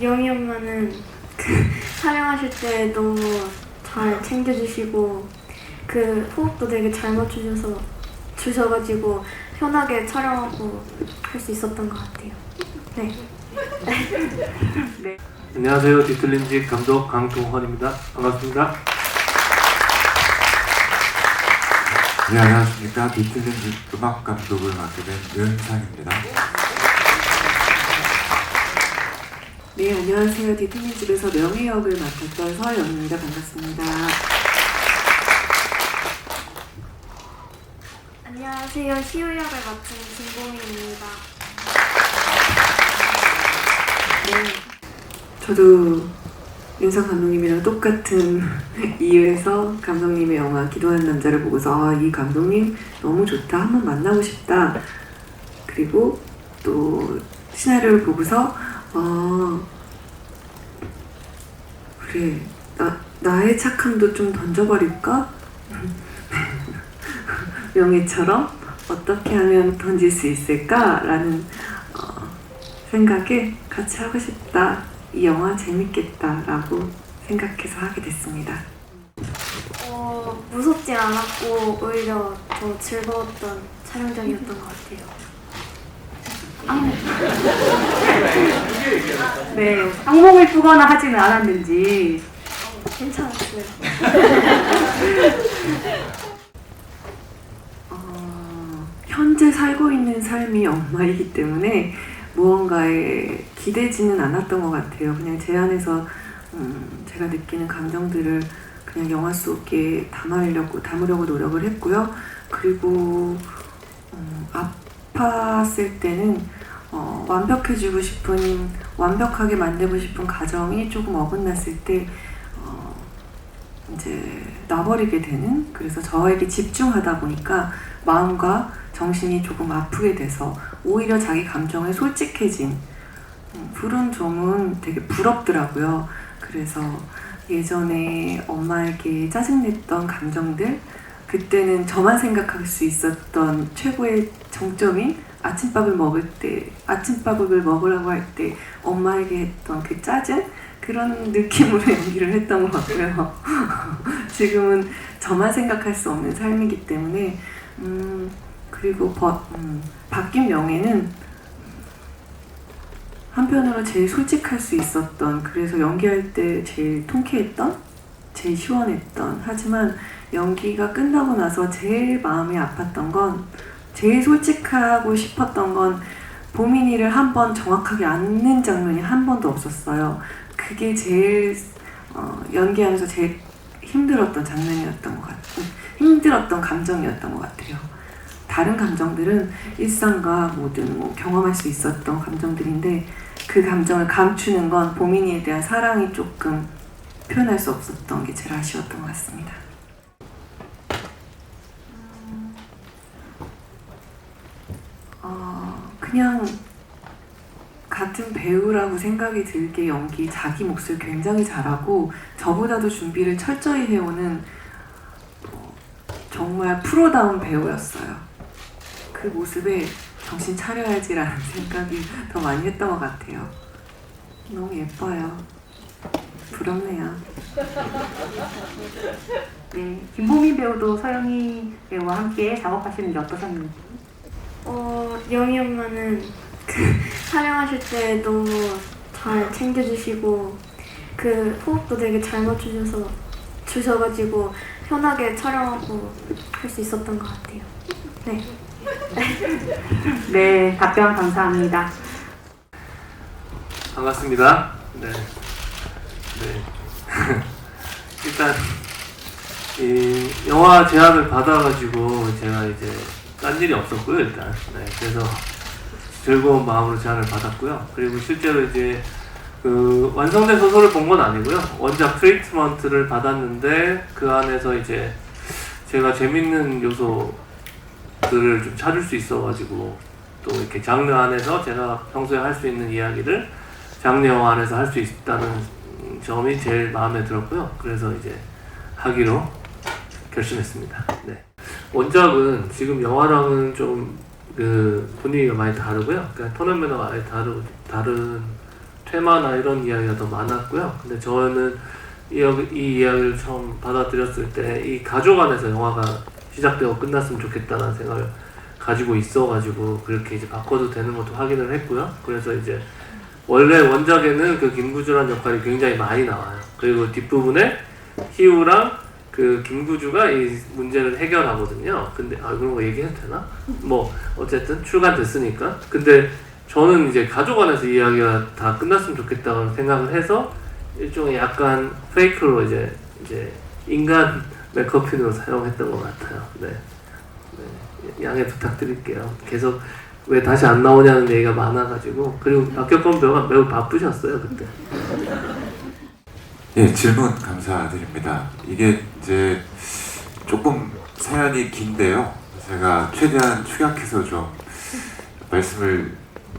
영희 엄마는 그 촬영하실 때 너무 잘 챙겨주시고 그 호흡도 되게 잘 맞춰줘서 주셔가지고 편하게 촬영하고 할 수 있었던 것 같아요. 네. 안녕하세요. 디틀림직 감독 강동헌입니다. 반갑습니다. 네, 안녕하십니까. 비틀린 음악 감독을 맡게 된 윤상입니다. 네, 안녕하세요. 디트민 집에서 명예 역을 맡았던 서영입니다. 반갑습니다. 안녕하세요. 시우 역을 맡은 김보미입니다. 저도 윤상 감독님이랑 똑같은 이유에서 감독님의 영화 기도하는 남자를 보고서 아, 이 감독님 너무 좋다. 한번 만나고 싶다. 그리고 또 시나리오를 보고서 아, 그래. 나, 나의 착함도 좀 던져버릴까? 명예처럼 어떻게 하면 던질 수 있을까라는 어, 생각에 같이 하고 싶다. 이 영화 재밌겠다라고 생각해서 하게 됐습니다. 어, 무섭진 않았고 오히려 더 즐거웠던 촬영장이었던 것 같아요. 네, 악몽을 꾸거나 하지는 않았는지 괜찮았어요. 어, 현재 살고 있는 삶이 엄마이기 때문에 무언가에 기대지는 않았던 것 같아요. 그냥 제 안에서 음, 제가 느끼는 감정들을 그냥 영화 속에 담으려고 담으려고 노력을 했고요. 그리고 음, 아팠을 때는 어, 완벽해지고 싶은 완벽하게 만들고 싶은 가정이 조금 어긋났을 때 어, 이제 놔버리게 되는 그래서 저에게 집중하다 보니까 마음과 정신이 조금 아프게 돼서 오히려 자기 감정에 솔직해진 음, 푸른 점은 되게 부럽더라고요. 그래서 예전에 엄마에게 짜증냈던 감정들 그때는 저만 생각할 수 있었던 최고의 정점인 아침밥을 먹을 때 아침밥을 먹으라고 할 때 엄마에게 했던 그 짜증 그런 느낌으로 연기를 했던 것 같고요. 지금은 저만 생각할 수 없는 삶이기 때문에 음 그리고 버, 음, 바뀐 명예는 한편으로 제일 솔직할 수 있었던 그래서 연기할 때 제일 통쾌했던 제일 시원했던 하지만 연기가 끝나고 나서 제일 마음이 아팠던 건 제일 솔직하고 싶었던 건 보민이를 한 번 정확하게 안는 장면이 한 번도 없었어요. 그게 제일 어, 연기하면서 제일 힘들었던 장면이었던 것 같아요. 힘들었던 감정이었던 것 같아요. 다른 감정들은 일상과 모든 뭐 경험할 수 있었던 감정들인데 그 감정을 감추는 건 보민이에 대한 사랑이 조금 표현할 수 없었던 게 제일 아쉬웠던 것 같습니다. 그냥 같은 배우라고 생각이 들게 연기 자기 몫을 굉장히 잘하고 저보다도 준비를 철저히 해오는 어, 정말 프로다운 배우였어요. 그 모습에 정신 차려야지라는 생각이 더 많이 했던 것 같아요. 너무 예뻐요. 부럽네요. 네, 김보민 배우도 서영희 배우와 함께 작업하시는 게 어떠셨는지 어, 영희 엄마는 그 촬영하실 때 너무 잘 챙겨주시고 그 호흡도 되게 잘 맞춰줘서 주셔가지고 편하게 촬영하고 할 수 있었던 것 같아요. 네. 네, 답변 감사합니다. 반갑습니다. 네. 네. 일단 이 영화 제안을 받아가지고 제가 이제 딴 일이 없었고요 일단. 네. 그래서 즐거운 마음으로 제안을 받았고요. 그리고 실제로 이제 그 완성된 소설을 본 건 아니고요. 원작 트리트먼트를 받았는데 그 안에서 이제 제가 재밌는 요소들을 좀 찾을 수 있어가지고 또 이렇게 장르 안에서 제가 평소에 할 수 있는 이야기를 장르 안에서 할 수 있다는 점이 제일 마음에 들었고요. 그래서 이제 하기로 결심했습니다. 네. 원작은 지금 영화랑은 좀 그 분위기가 많이 다르고요. 그러니까 매너가 아예 다르, 다른 퇴마나 이런 이야기가 더 많았고요. 근데 저는 이, 여- 이 이야기를 처음 받아들였을 때 이 가족 안에서 영화가 시작되고 끝났으면 좋겠다는 생각을 가지고 있어가지고 그렇게 이제 바꿔도 되는 것도 확인을 했고요. 그래서 이제 원래 원작에는 그 김구주란 역할이 굉장히 많이 나와요. 그리고 뒷부분에 희우랑 그 김구주가 이 문제를 해결하거든요. 근데 아 그런 거 얘기해도 되나? 뭐 어쨌든 출간됐으니까. 근데 저는 이제 가족 안에서 이야기가 다 끝났으면 좋겠다고 생각을 해서 일종의 약간 페이크로 이제 이제 인간 메커핀으로 사용했던 것 같아요. 네. 네. 양해 부탁드릴게요. 계속 왜 다시 안 나오냐는 얘기가 많아가지고 그리고 박격권 배우가 매우 바쁘셨어요 그때. 예, 질문 감사드립니다. 이게 이제 조금 사연이 긴데요. 제가 최대한 축약해서 좀 말씀을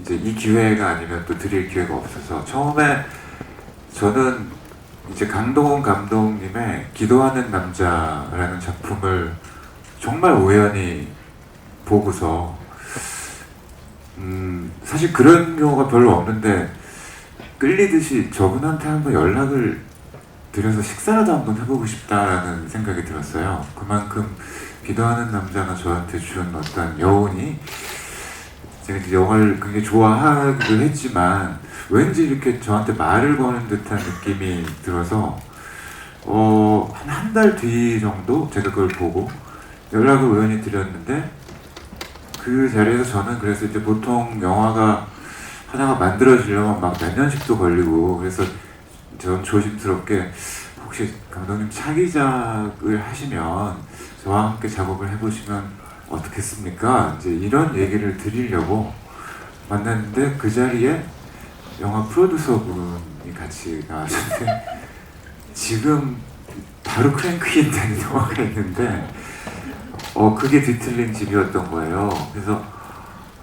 이제 이 기회가 아니면 또 드릴 기회가 없어서 처음에 저는 이제 강동원 감독님의 기도하는 남자라는 작품을 정말 우연히 보고서 음 사실 그런 경우가 별로 없는데 끌리듯이 저분한테 한번 연락을 드려서 식사라도 한번 해보고 싶다라는 생각이 들었어요. 그만큼 기도하는 남자가 저한테 준 어떤 여운이 제가 이제 영화를 굉장히 좋아하기도 했지만 왠지 이렇게 저한테 말을 거는 듯한 느낌이 들어서 어, 한 한 달 뒤 정도 제가 그걸 보고 연락을 우연히 드렸는데 그 자리에서 저는 그래서 이제 보통 영화가 하나가 만들어지려면 막 몇 년씩도 걸리고 그래서 전 조심스럽게 혹시 감독님 차기작을 하시면 저와 함께 작업을 해보시면 어떻겠습니까? 이제 이런 얘기를 드리려고 만났는데 그 자리에 영화 프로듀서 분이 같이 나와셨는데 지금 바로 크랭크인 되는 영화가 있는데 어 그게 뒤틀린 집이었던 거예요. 그래서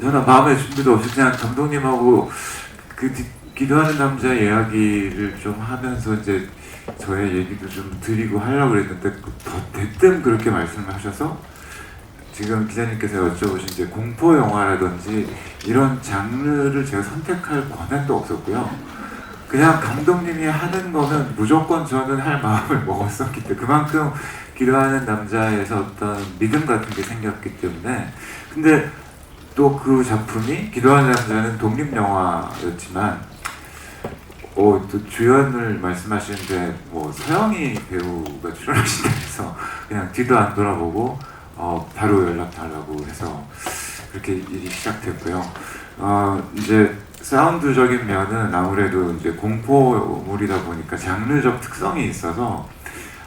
저는 마음의 준비도 없이 그냥 감독님하고 그 디- 기도하는 남자 이야기를 좀 하면서 이제 저의 얘기도 좀 드리고 하려고 그랬는데 그더 대뜸 그렇게 말씀을 하셔서 지금 기자님께서 여쭤보신 이제 공포 영화라든지 이런 장르를 제가 선택할 권한도 없었고요. 그냥 감독님이 하는 거면 무조건 저는 할 마음을 먹었었기 때문에 그만큼 기도하는 남자에서 어떤 믿음 같은 게 생겼기 때문에 근데 또 그 작품이 기도하는 남자는 독립 영화였지만 어, 또 주연을 말씀하시는데 뭐 서영이 배우가 출연하신다 해서 그냥 뒤도 안 돌아보고 어, 바로 연락 달라고 해서 그렇게 일이 시작됐고요. 어, 이제 사운드적인 면은 아무래도 이제 공포물이다 보니까 장르적 특성이 있어서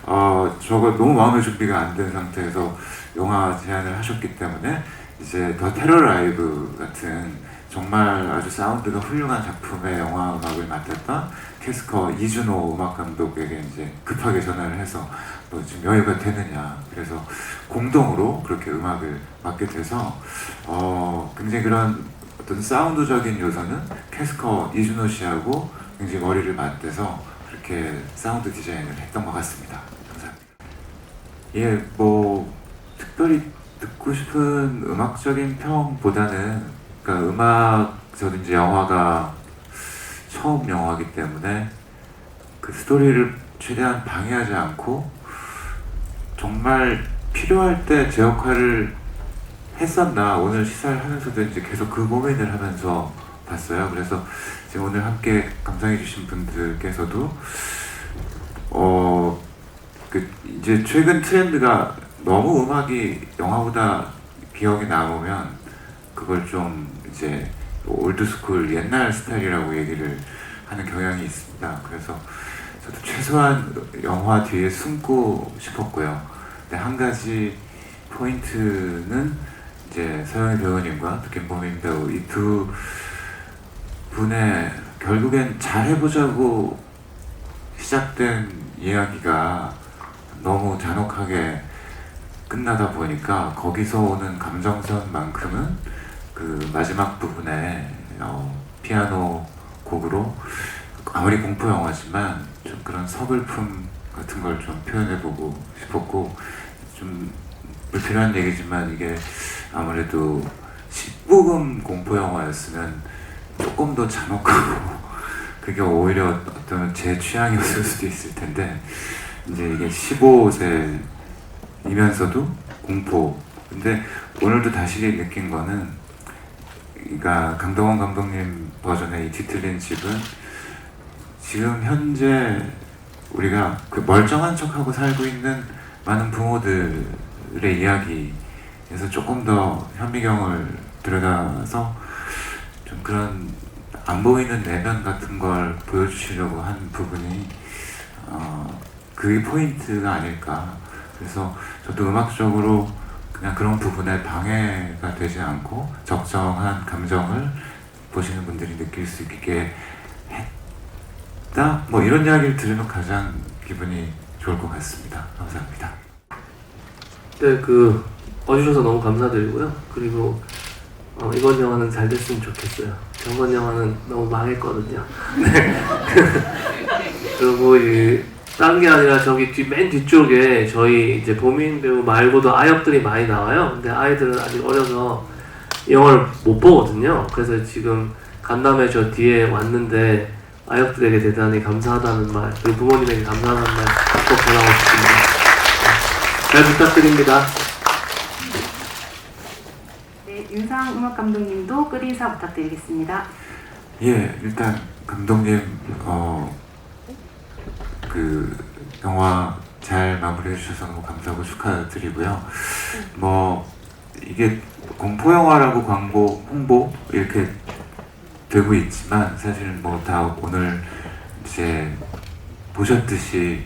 어, 저가 너무 마음의 준비가 안 된 상태에서 영화 제안을 하셨기 때문에 이제 더 테러 라이브 같은 정말 아주 사운드가 훌륭한 작품의 영화 음악을 맡았던 캐스커 이준호 음악 감독에게 이제 급하게 전화를 해서 너 지금 여유가 되느냐 그래서 공동으로 그렇게 음악을 맡게 돼서 어 굉장히 그런 어떤 사운드적인 요소는 캐스커 이준호 씨하고 굉장히 머리를 맞대서 그렇게 사운드 디자인을 했던 것 같습니다. 감사합니다. 예, 뭐 특별히 듣고 싶은 음악적인 평보다는 그러니까 음악 저는 이제 영화가 처음 영화이기 때문에 그 스토리를 최대한 방해하지 않고 정말 필요할 때 제 역할을 했었나 오늘 시사를 하면서도 이제 계속 그 고민을 하면서 봤어요. 그래서 지금 오늘 함께 감상해주신 분들께서도 어 그 이제 최근 트렌드가 너무 음악이 영화보다 기억에 남으면 그걸 좀 이제 올드스쿨 옛날 스타일이라고 얘기를 하는 경향이 있습니다. 그래서 저도 최소한 영화 뒤에 숨고 싶었고요. 근데 한 가지 포인트는 이제 서영희 배우님과 또 김보민 배우 이 두 분의 결국엔 잘 해보자고 시작된 이야기가 너무 잔혹하게 끝나다 보니까 거기서 오는 감정선만큼은 그 마지막 부분에 어, 피아노 곡으로 아무리 공포 영화지만 좀 그런 서글픔 같은 걸 좀 표현해보고 싶었고 좀 불필요한 얘기지만 이게 아무래도 10부금 공포 영화였으면 조금 더 잔혹하고 그게 오히려 어떤 제 취향이었을 수도 있을 텐데 이제 이게 15세이면서도 공포. 근데 오늘도 다시 느낀 거는 그러니까 강동원 감독님 버전의 이 뒤틀린 집은 지금 현재 우리가 그 멀쩡한 척하고 살고 있는 많은 부모들의 이야기에서 조금 더 현미경을 들여다서 좀 그런 안 보이는 내면 같은 걸 보여주시려고 한 부분이 어, 그게 포인트가 아닐까. 그래서 저도 음악적으로 그냥 그런 부분에 방해가 되지 않고 적정한 감정을 보시는 분들이 느낄 수 있게 했다. 뭐 이런 이야기를 들으면 가장 기분이 좋을 것 같습니다. 감사합니다. 네, 그 와주셔서 너무 감사드리고요. 그리고 어, 이번 영화는 잘 됐으면 좋겠어요. 저번 영화는 너무 망했거든요. 네. 그리고 이 딴 게 아니라 저기 뒤, 맨 뒤쪽에 저희 이제 보민 배우 말고도 아역들이 많이 나와요. 근데 아이들은 아직 어려서 영화를 못 보거든요. 그래서 지금 간담회 저 뒤에 왔는데 아역들에게 대단히 감사하다는 말, 그리고 부모님에게 감사하다는 말 꼭 전하고 싶습니다. 잘 부탁드립니다. 네, 윤상 음악 감독님도 끝 인사 부탁드리겠습니다. 예, 일단 감독님 어, 그 영화 잘 마무리해 주셔서 너무 감사하고 축하드리고요. 뭐 이게 공포 영화라고 광고 홍보 이렇게 되고 있지만 사실 뭐다 오늘 이제 보셨듯이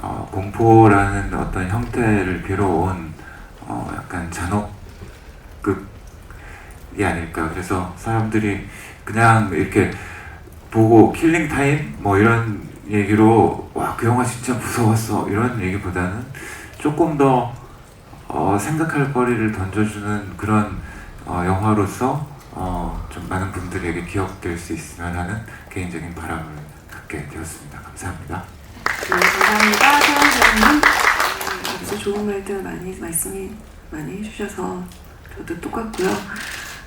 어, 공포라는 어떤 형태를 빌어온 어, 약간 잔혹극이 아닐까. 그래서 사람들이 그냥 이렇게 보고 킬링 타임 뭐 이런 얘기로 와 그 영화 진짜 무서웠어 이런 얘기보다는 조금 더 어, 생각할 거리를 던져주는 그런 어, 영화로서 어, 좀 많은 분들에게 기억될 수 있으면 하는 개인적인 바람을 갖게 되었습니다. 감사합니다. 네, 감사합니다. 세원 배우님. 아주 좋은 말들 많이 말씀이 많이 해주셔서 저도 똑같고요.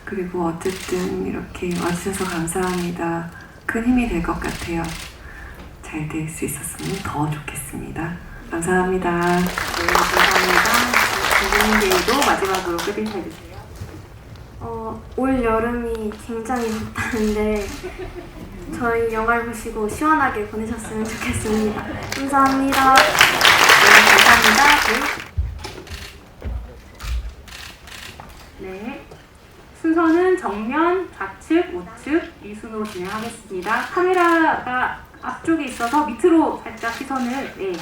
그리고 어쨌든 이렇게 와주셔서 감사합니다. 큰 힘이 될 것 같아요. 잘 될 수 있었으면 더 좋겠습니다. 감사합니다. 네, 감사합니다. 배우도 마지막으로 끝 인사 해주세요. 어, 올 여름이 굉장히 덥다는데 저희 영화를 보시고 시원하게 보내셨으면 좋겠습니다. 감사합니다. 네, 감사합니다. 네. 네. 순서는 정면, 좌측, 우측 이 순으로 진행하겠습니다. 카메라가 앞쪽에 있어서 밑으로 살짝 시선을 네,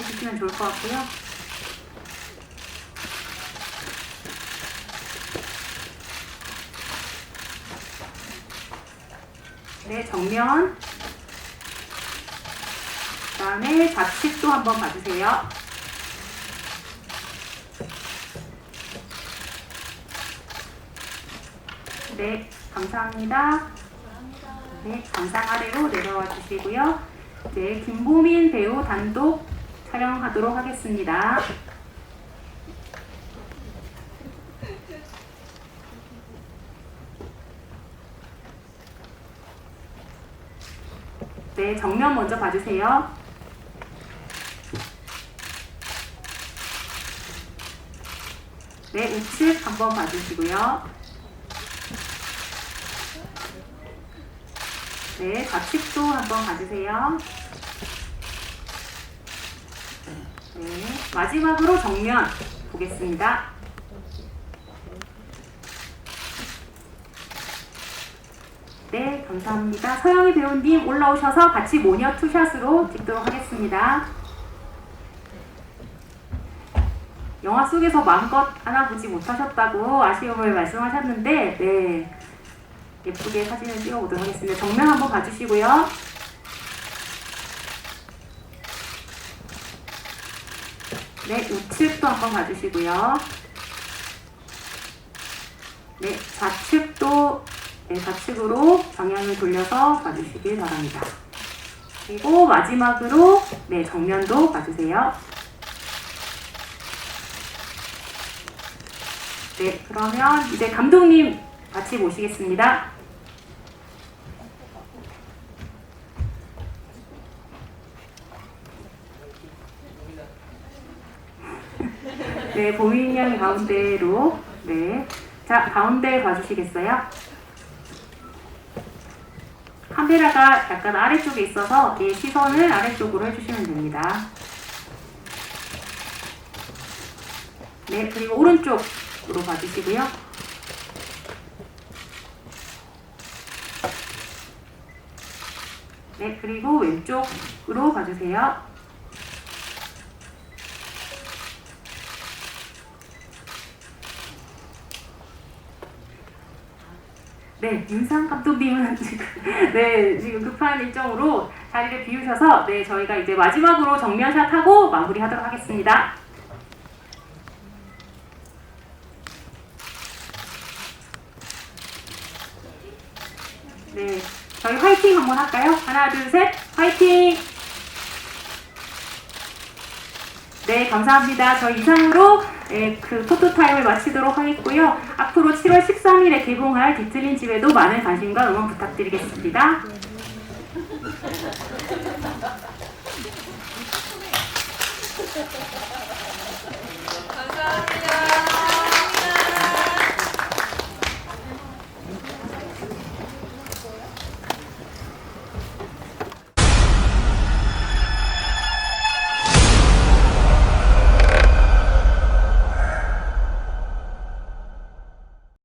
해주시면 좋을 것 같고요. 네, 정면. 그 다음에 좌측도 한번 봐주세요. 네, 감사합니다. 네, 감상 아래로 내려와 주시고요. 네, 김보민 배우 단독 촬영하도록 하겠습니다. 네, 정면 먼저 봐주세요. 네, 우측 한번 봐주시고요. 네, 좌측도 한번 봐주세요. 네, 마지막으로 정면 보겠습니다. 네, 감사합니다. 서영희 배우님 올라오셔서 같이 모녀 투샷으로 찍도록 하겠습니다. 영화 속에서 마음껏 안아보지 못하셨다고 아쉬움을 말씀하셨는데, 네, 예쁘게 사진을 찍어보도록 하겠습니다. 정면 한번 봐주시고요. 네, 우측도 한번 봐주시고요. 네, 좌측도 네, 좌측으로 방향을 돌려서 봐주시길 바랍니다. 그리고 마지막으로 네, 정면도 봐주세요. 네, 그러면 이제 감독님 같이 모시겠습니다. 네, 보민 양 가운데로. 네. 자, 가운데 봐주시겠어요? 카메라가 약간 아래쪽에 있어서 예, 시선을 아래쪽으로 해주시면 됩니다. 네, 그리고 오른쪽으로 봐주시고요. 네, 그리고 왼쪽으로 봐주세요. 네, 윤상 감독님은 지금 네 지금 급한 일정으로 자리를 비우셔서 네 저희가 이제 마지막으로 정면샷 하고 마무리하도록 하겠습니다. 네, 저희 화이팅 한번 할까요? 하나, 둘, 셋, 화이팅! 네, 감사합니다. 저희 이상으로 예, 그 포토타임을 마치도록 하겠고요. 앞으로 7월 13일에 개봉할 뒤틀린 집에도 많은 관심과 응원 부탁드리겠습니다.